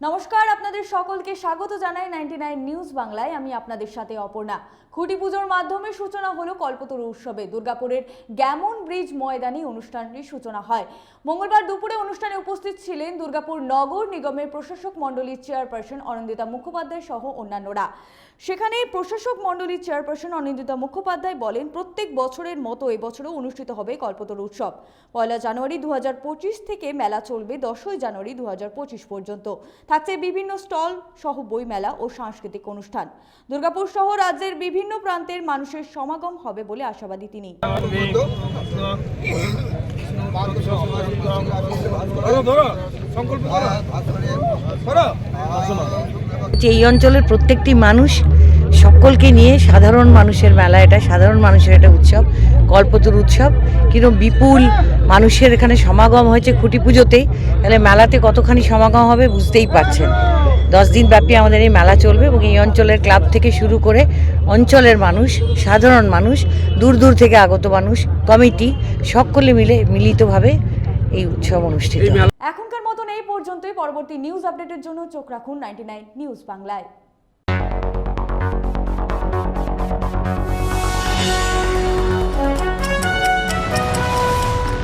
নমস্কার, আপনাদের সকলকে স্বাগত জানাই নাইনটি নিউজ বাংলায়। আমি আপনাদের সাথে অপর্ণা। খুঁটি পুজোর মাধ্যমে সূচনা হলো কল্পতরু উৎসবে। দুর্গাপুরের গ্যামন ব্রিজ ময়দানে অনুষ্ঠানটির সূচনা হয়। মঙ্গলবার দুপুরে অনুষ্ঠানে উপস্থিত ছিলেন দুর্গাপুর নগর নিগমের প্রশাসক মণ্ডলীর চেয়ারপারসন অনিন্দিতা মুখোপাধ্যায় সহ অন্যান্যরা। সেখানে প্রশাসক মণ্ডলীর চেয়ারপারসন অনিন্দিতা মুখোপাধ্যায় বলেন, প্রত্যেক বছরের মতো এবছরও অনুষ্ঠিত হবে কল্পতরু উৎসব। পয়লা জানুয়ারি দু হাজার পঁচিশ থেকে মেলা চলবে দশই জানুয়ারি দু হাজার পঁচিশ পর্যন্ত। থাকছে বিভিন্ন স্টল সহ বই মেলা ও সাংস্কৃতিক অনুষ্ঠান। দুর্গাপুর সহ রাজ্যের বিভিন্ন প্রান্তের মানুষের সমাগম হবে বলে আশাবাদী তিনি। যে এই অঞ্চলের প্রত্যেকটি মানুষ সকলকে নিয়ে সাধারণ মানুষের মেলা, এটা সাধারণ মানুষের একটা উৎসব, কল্পতরু উৎসব কিন্তু বিপুল মানুষের এখানে সমাগম হয়েছে খুঁটি পুজোতেই তাহলে মেলাতে কতখানি সমাগম হবে বুঝতেই পারছেন। দশ দিন ব্যাপী আমাদের এই মেলা চলবে এবং এই অঞ্চলের ক্লাব থেকে শুরু করে অঞ্চলের মানুষ সাধারণ মানুষ দূর দূর থেকে আগত মানুষ কমিটি সকলে মিলে মিলিতভাবে এই উৎসব অনুষ্ঠিত এখনকার মতন এই পর্যন্তই। পরবর্তী নিউজ আপডেটের জন্য চোখ রাখুন নাইনটি নিউজ বাংলায়।